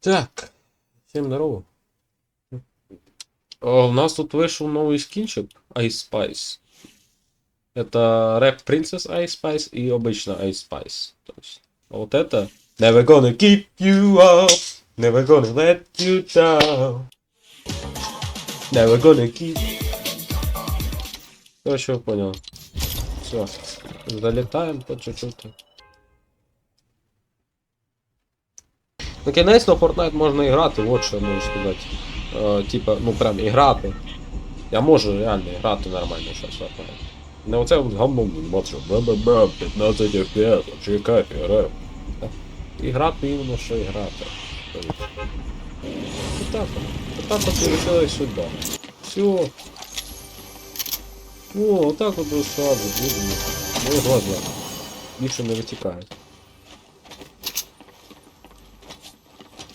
Так. Всем здорово. У нас тут вышел новый скинчик Ice Spice. Это рэп Princess Ice Spice и обычно Ice Spice. То есть, вот это Never gonna keep you up, never gonna let you down. Never gonna keep. Короче, понял. Все. Залетаем по чуть-чуть. Ну, кінець на Fortnite можна і грати, от що я можу сказати. Е, типа, ну прям і грати. Я можу реально і грати нормально зараз Fortnite. Не оце говно бачу. Бе-бе-бе, 15 FPS, чекай, реп. І грати іменно що і грати. І так, от. так от і вирішили сюди. Все. О, отак от сразу, будемо. Мої глаза. Більше не витікають.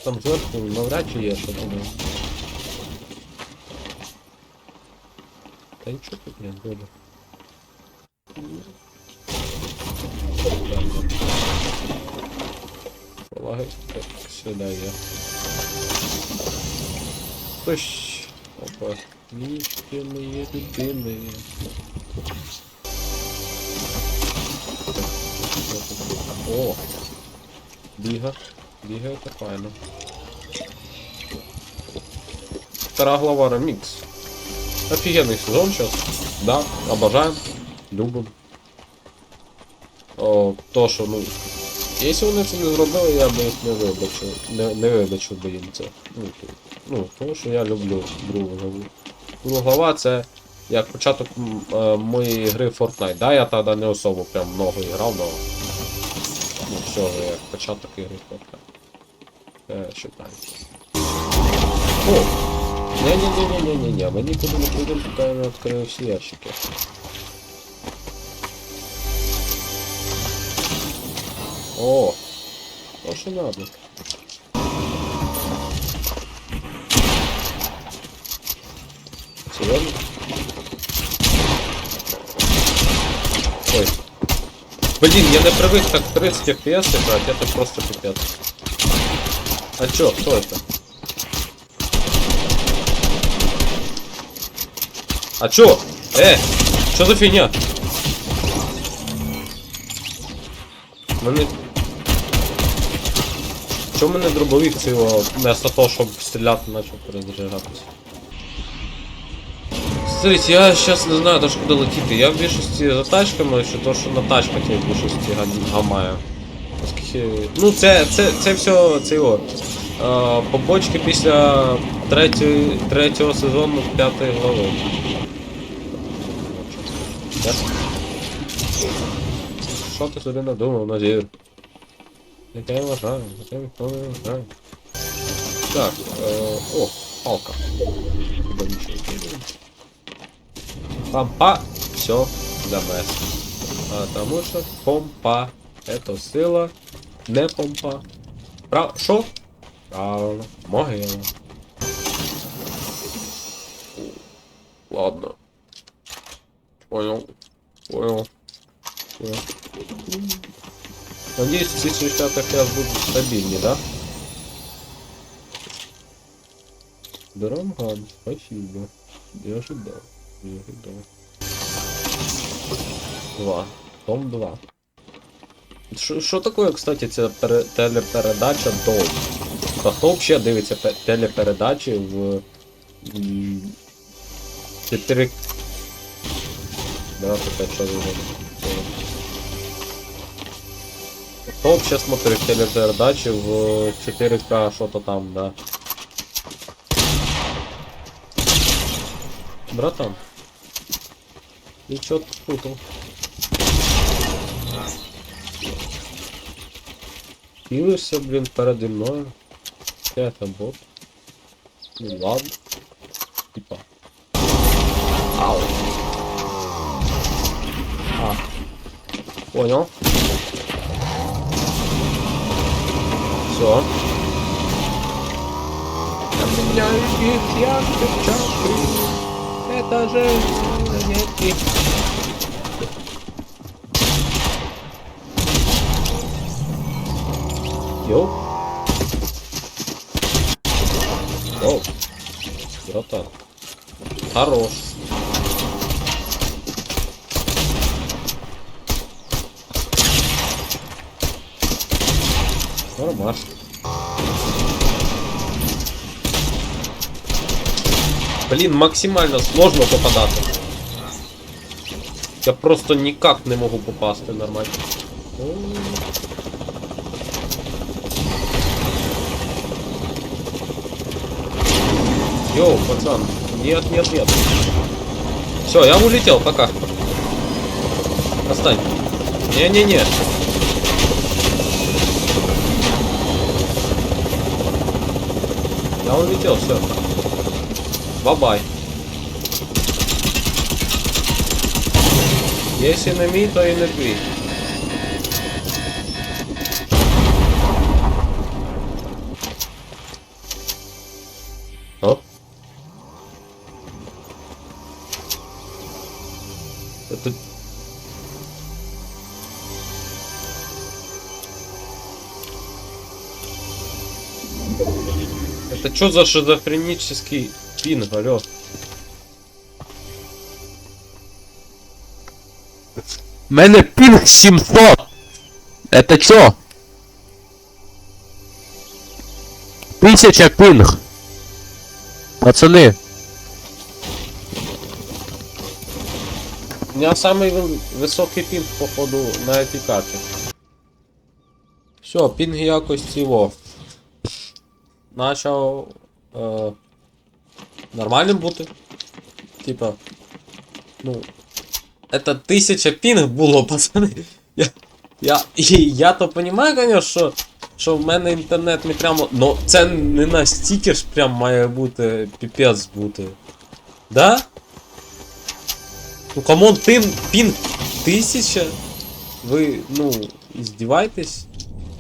Там зверху навряд чи є що там. Та нічого тут не буде. Полагаю, так, сюда я. Тощ. Опа. Мишки мои любимые. О! Біга. Бігає це файно. Втора глава ремікс. Офігенний сезон сейчас. Да, обожаем. Любим. О, то, що, ну. Якщо вони це не зробили, я би їх не вибачив. Не, не вибачив би їм це. Ну, то- ну, тому що я люблю другу главу. Друга глава це як початок е, моєї гри Fortnite. Да, я тоді не особо прям много грав, но ну, все, як початок ігри Fortnite. Е, считаю. О! Не-не-не-не-не-не, мы никуда не пойдем, пока я открою все ящики. О! То, что надо. Серьезно? Ой. Блин, я не привык так 30 FPS играть, это просто пипец. А чё, кто это? А чё? Э, что за фигня? Мене... Чо в мене дробовик цього вместо того, щоб стріляти, почав перезаряджатися? Смотрите, я сейчас не знаю даже куди летіти. Я в більшості за тачками, що то, що на тачках я в більшості гам- гамаю. Ну це, це, це все це його. Е, побочки після третьої, третього сезону п'ятої глави. Що ти собі надумав, Назір? Я вважаю, яке ніхто не вважає. Так, е, о, палка. Помпа, все, замес. Потому что помпа это сила, не помпа. Прав... Шо? Правильно, могила. Ладно. Понял. Понял. Понял. Надеюсь, ці 60 FPS будуть стабільні, да? Драмган, спасибо. Я ожидал. Я ожидал. Два. Том 2. Що, що таке, кстати, ця пере, телепередача Дом? Та хто взагалі дивиться пе- телепередачі в... м, 4... Давайте опять що зробимо. Хто взагалі смотрить телепередачі в 4К, що-то там, да? Братан. И чё ты спутал? Пилишься, блин, переді мною. Это бот. Ну ладно. Типа. Ау. А. Понял. Все. Я меняю их, я перчатки. Это же монетки. Йоу. Оу. Братан. Хорош. Нормас. Блін, максимально сложно попадати. Я просто никак не можу попасти нормально. Йоу, пацан. Нет, нет, нет. Все, я улетел, пока. Остань. Не-не-не. Я улетел, все. Бабай. Если не мій, то і не твій. Это что за шизофренический пинг, алё? У мене пінг 700. Это чо? Тисяча пінг. Пацани, У меня самый вы- высокий пинг, походу, на этой карте. Все, пінг якось цього. Начав е, нормальним бути. Типа. Ну. Это тисяча пінг було, пацани. Я. Я. І я то понимаю, конечно, що. Що в мене інтернет не прямо. Но це не настільки ж прям має бути піпець бути. Да? Ну камон, пин, пин тисяча? Ви, ну, издеваетесь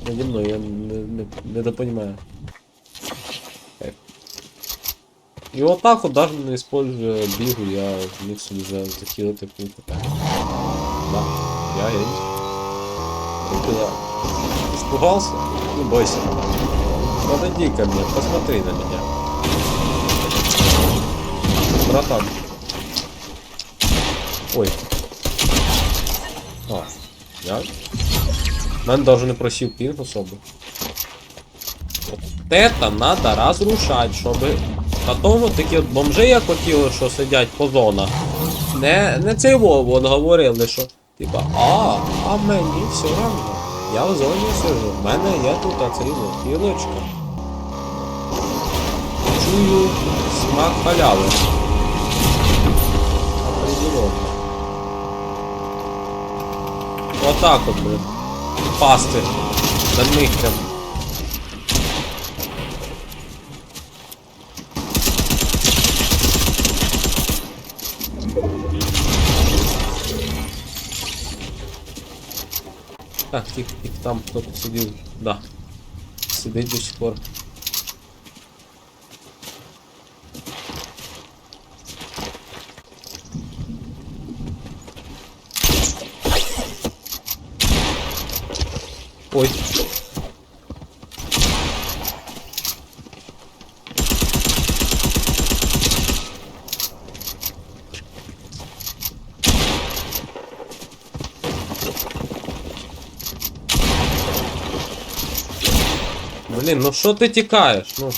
наді я не, не, не допонимаю. І отак от даже не используя бігу, я зміг собі за захилити пункт. Да, я есть. Ты куда? Испугался? Не бойся. Подойди ко мне, посмотри на меня. Братан. Ой. А, я? Мене даже не просив пінг особи. От это надо розрушати, щоб потім такі от бомжи, як хотіли, що сидять по зонах. Не, не цей Вов, от говорили, що типа, а, а мені все равно. Я в зоні сижу, в мене є тут оцей от. Чую смак халяви. Определенно. Вот так вот, блин. Пасти. Над нихтем. Так, тихо, тих, там кто-то сидел. Да. Сидит до сих пор. Ой. Блин, ну що ти тікаєш? Ну.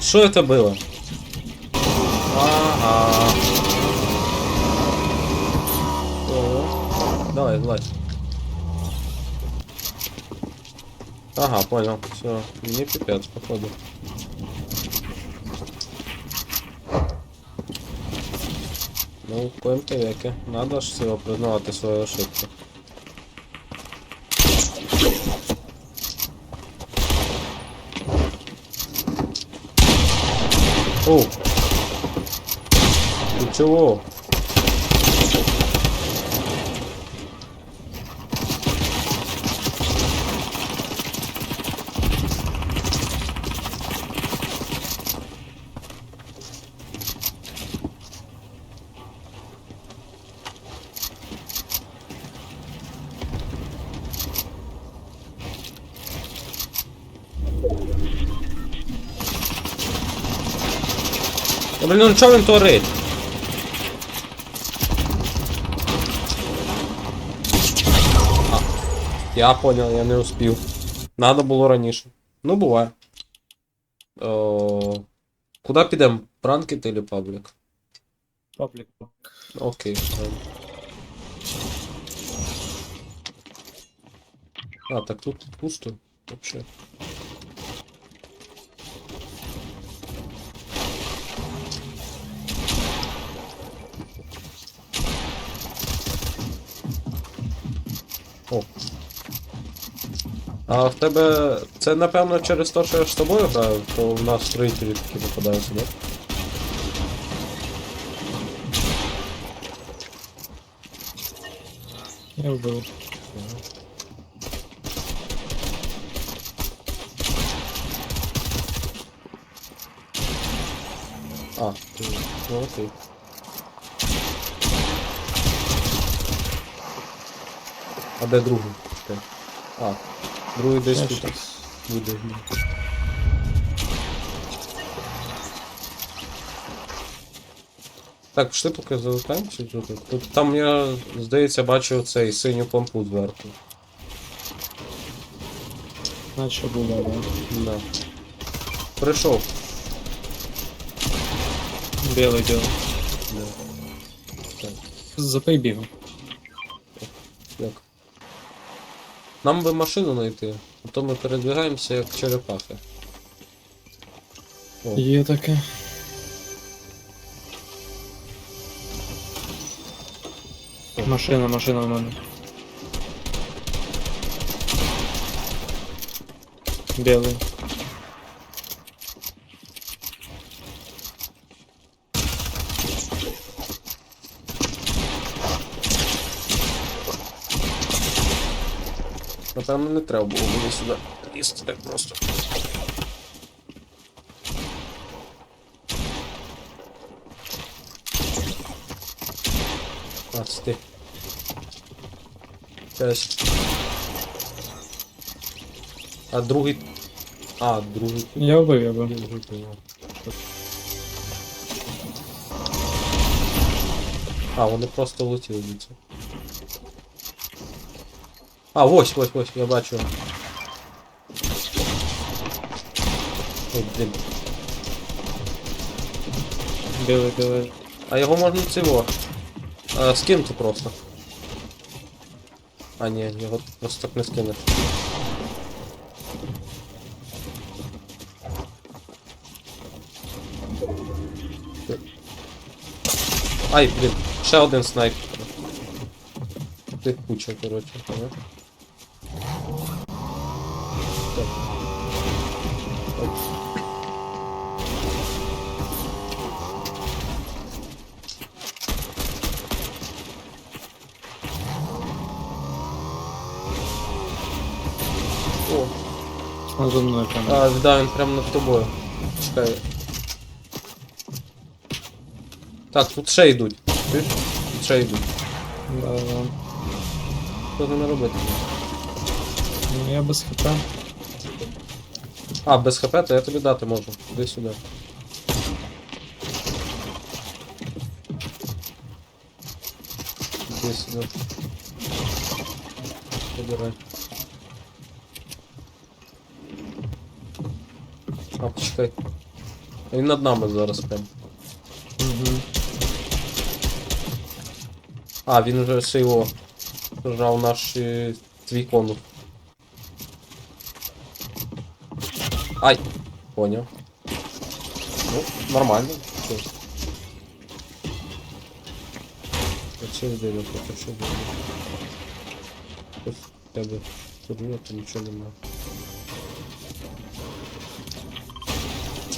Что это было? Ага. О, Давай, злазь. Ага, понял. Все, мне пипец, походу. Ну, в коем-то веке. Надо ж всего признавати свою ошибку. О! Ты чего? Блін, ну чого він творить? А, я понял, я не успів. Надо було раніше. Ну, буває. О, куди підемо? Пранкет или паблік? Паблік. Окей. А, так тут пусто. Вообще. А в тебе це напевно через те, що я з тобою граю, то в нас строїтелі такі попадаються, да? Я вбив. А, ти, ну окей. А де другий? А, другий десь Я тут буде. Так, пішли поки залутаємося тут. Тут там я, здається, бачив цей синю помпу зверху. Наче було, да. Да. Прийшов. Білий білий. Да. Так. Запий бігом. Як? Нам би машину знайти, а то ми передвигаємося як черепахи. О, Є таке. Машина, машина в мене. Білий. Напевно, не треба було мені сюди лізти так просто. Це А другий. А, другий. Я вбив, я вбив. А, вони просто летіли від цього. А, ось, ось, ось, я бачу. Ой, блін. Білий, білий. А його можна цього. А, скинути просто. А, ні, його просто так не скинеш. Ай, блін, ще один снайп. Тих куча, коротше, Он за мною прямо. а, да, він прямо над тобою. Чекай. Так, тут ще йдуть. Чуєш? Тут ще йдуть. Да, да. Що з ними робити? Ну я без хп. А, без хп, то я тобі дати можу. Іди сюди. Іди сюди. Забирай. А, почекай. Він над нами зараз прям. Угу. А, він вже його жав наш е, твій конус. Ай! Поняв. Ну, нормально. Що буде. Ось в тебе турнір, там нічого немає. Цей,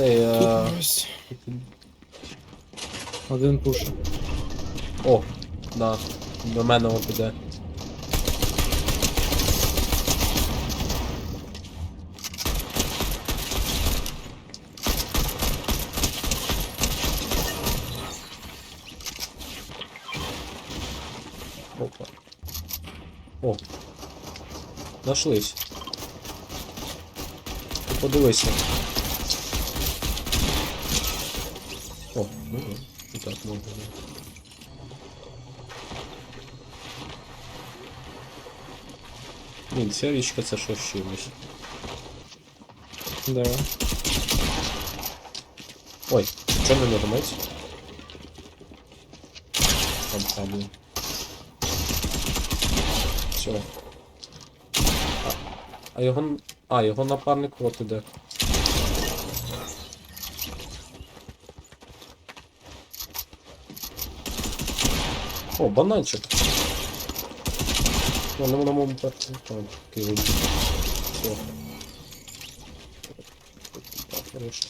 е... Ось. Один пуш. О, да. До мене от іде. Опа. О. Нашлись. Ти подивися. О, Ну, да, і так можна. да. Блін, ця річка це що з. Да. Ой, що не нажимається? Там падає. Все. А, а його. А, його напарник от іде. О, бананчик. Ну, на моєму першому. Там, вибір. Все. Так, хорошо.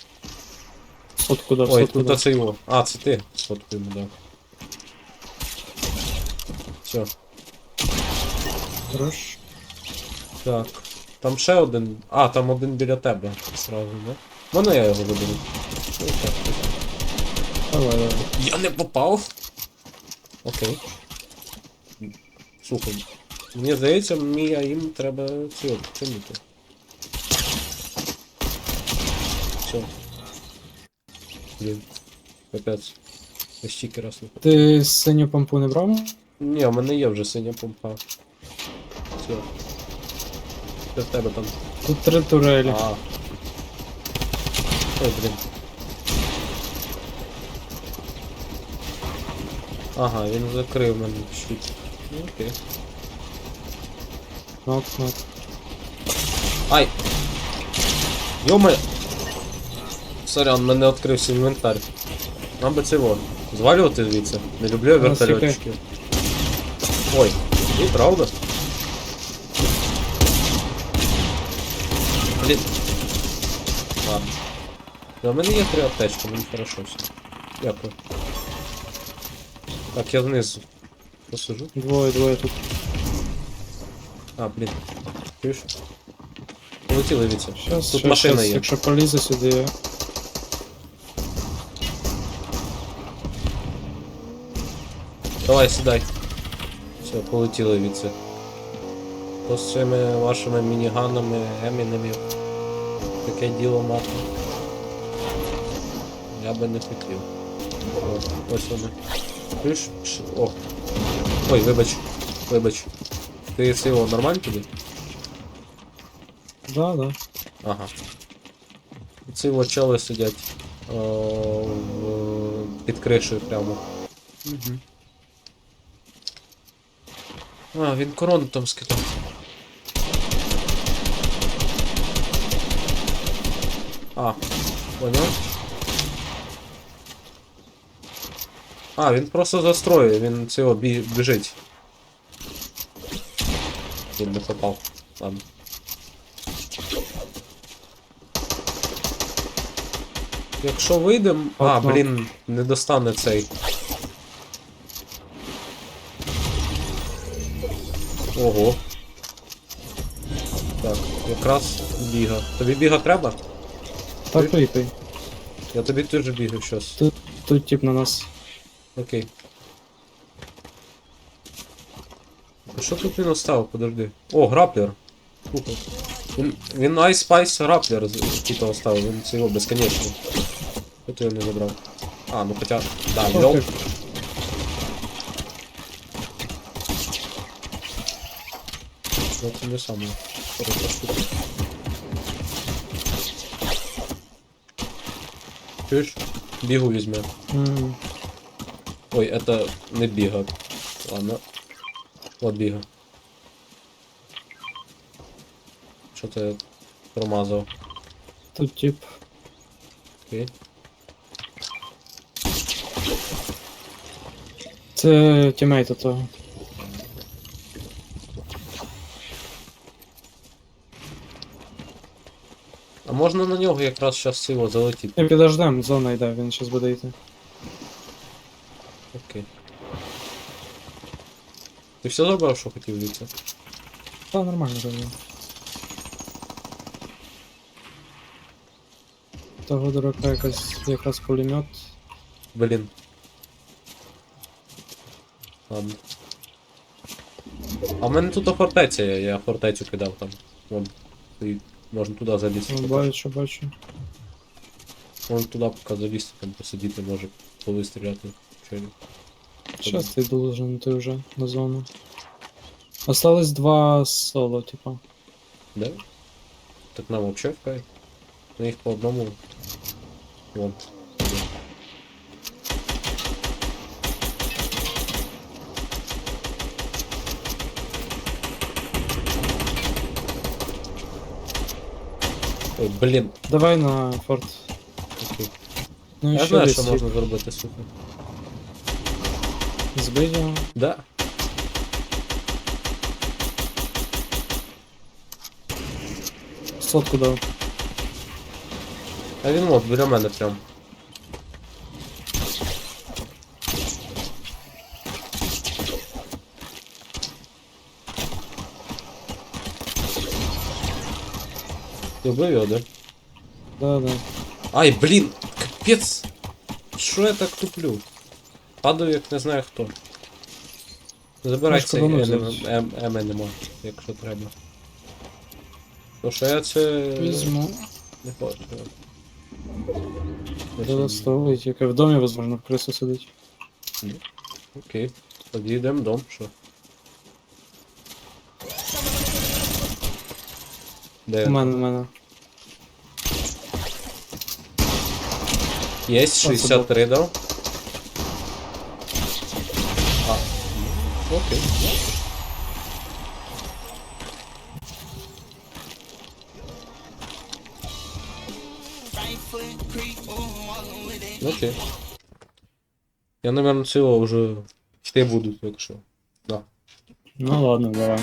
Сотку дав, Ой, сотку тут дав. це його. А, це ти. Сотку йому дав. Все. Хорош. Так. Там ще один. А, там один біля тебе. Сразу, да? Можна я його заберу? Ну, так, так. Давай, давай. Я не попав. Окей. Слухай. Мені здається, мені а їм треба цього чинити. Все. Блін. Капець. Я стільки раз не Ти синю помпу не брав? Ні, у мене є вже синя помпа. Все. Що в тебе там? Тут три турелі. А. Ой, блін. Ага, він закрив мене щит. Ну окей. Нок, нок. Ай! Йоме! Сорян, мене відкрився інвентар. Нам би це вон. Звалювати звідси. Не люблю я Ну, вертольотчиків. Ой, і правда? Блін. Ладно. Ну, у мене є три аптечки, мені хорошо все. Дякую. Так, я вниз посажу. Двоє, двоє тут. А, блін. Чуєш? Полетіли від Щас, Тут щас, машина щас, є. Якщо полізе сюди. Давай, сідай. Все, полетіли від цих. То з цими вашими мініганами, емінами. Таке діло мати. Я би не хотів. О, ось вони. Чуєш? Ш- О. Ой, вибач. Вибач. Ти цього нормально тобі? Да, да. Ага. Ці от чели сидять о, в, під кришею прямо. Угу. А, він корону там скидав. А, понял? А, він просто застроює, він цього бі біжить. Він не попав. Ладно. Якщо вийдем. А, блін, не достане цей. Ого. Так, якраз біга. Тобі біга треба? Та пий, пий. Я тобі теж бігаю щас. Тут, тут тип на нас. Окей. А що тут він оставив? Подожди. О, граплер. Слухай. Він, він Ice Spice з- тут оставив, він це його безконечно. Ти його не забрав? А, ну хоча. Да, ти. Ну, це не саме. Хороша штука. Чуєш? Бігу візьме. М, Ой, это не бига. Ладно. Вот бига. Что-то я промазал. Тут тип. Окей. Це тімейт того. А можна на нього якраз зараз цього залетіти. Не підождем, зона йде, він щас буде йти. Окей. Ти все забрав, що хотів дивитися? Та нормально зробив. Того дурака якась якраз пулемет. Блін. Ладно. А в мене тут фортеця я фортецю кидав там. Вон. І можна туди залізти. Ну, бачу, бачу. Вон туди поки залізти, там посидіти може. коли стріляти. Чи ні? Щас ти должен ти вже на зону. Осталось два соло, типа. Да? Так нам вообще в кайф. На їх по одному. Вон. Ой, блін, Давай на форт. окей. Ну і Я ще знаю, десь що можна зробити, сука. збий його. Да. Сотку дав. А він от біля мене прям. Ти вбив його, да? Да, да. Ай, блін! Капець! Що я так туплю? Падаю, як не знаю хто. Забирай цей взяти. ем- ем якщо треба. То що я це Візьму. не хочу. Ставить, яке в домі, возможно, крису сидить. Окей. Тоді йдемо в дом, що? Де? У мене, у мене. Є 63 дав. Окей. Окей. Я, наверное, цього вже йти буду, якщо. Да. Ну ладно, давай.